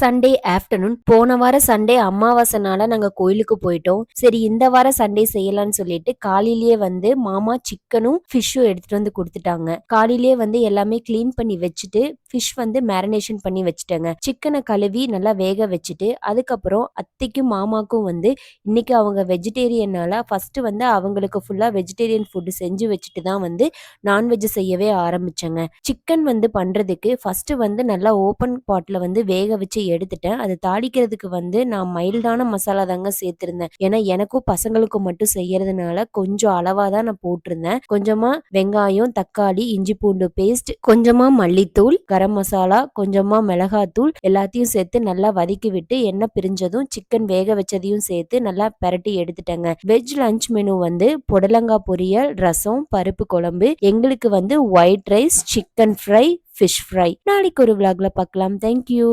Sunday afternoon போன வாரம் Sunday அமாவாசைனால நாங்க கோயிலுக்கு போயிட்டோம். சரி இந்த வாரம் சண்டே செய்யலாம்னு சொல்லிட்டு காலையிலேயே வந்து மாமா சிக்கனும் ஃபிஷ்ஷும் எடுத்துட்டு வந்து கொடுத்துட்டாங்க. காலையிலேயே வந்து எல்லாமே க்ளீன் பண்ணி வச்சுட்டு ஃபிஷ் வந்து மேரினேஷன் பண்ணி வச்சுட்டேங்க. சிக்கனை கழுவி நல்லா வேக வச்சுட்டு அதுக்கப்புறம் அத்தைக்கும் மாமாக்கும் வந்து இன்னைக்கு அவங்க வெஜிடேரியனால ஃபர்ஸ்ட் வந்து அவங்களுக்கு ஃபுல்லா வெஜிடேரியன் ஃபுட்டு செஞ்சு வச்சுட்டு தான் வந்து நான்வெஜ் செய்யவே ஆரம்பிச்சாங்க. சிக்கன் வந்து பண்றதுக்கு ஃபர்ஸ்ட் வந்து நல்லா ஓப்பன் பாட்ல வந்து வேக வச்சு எடுத்துட்டேன். அது தாளிக்கிறதுக்கு வந்து நான் மைல்டான மசாலா தாங்க சேர்த்திருந்தேன். ஏன்னா எனக்கும் பசங்களுக்கும் மட்டும் செய்யறதுனால கொஞ்சம் அளவா தான் நான் போட்டிருந்தேன். கொஞ்சமா வெங்காயம் தக்காளி இஞ்சி பூண்டு பேஸ்ட் கொஞ்சமா மல்லித்தூள் கரம் மசாலா கொஞ்சமா மிளகாத்தூள் எல்லாத்தையும் சேர்த்து நல்லா வதக்கி விட்டு எண்ணெய் பிரிஞ்சதும் சிக்கன் வேக வச்சதையும் சேர்த்து நல்லா பரட்டி எடுத்துட்டேங்க. வெஜ் லஞ்ச் மெனு வந்து புடலங்காய் பொரியல் ரசம் பருப்பு குழம்பு எங்களுக்கு வந்து white rice chicken fry fish fry நாளைக்கு ஒரு விளாக்ல பார்க்கலாம் தேங்க்யூ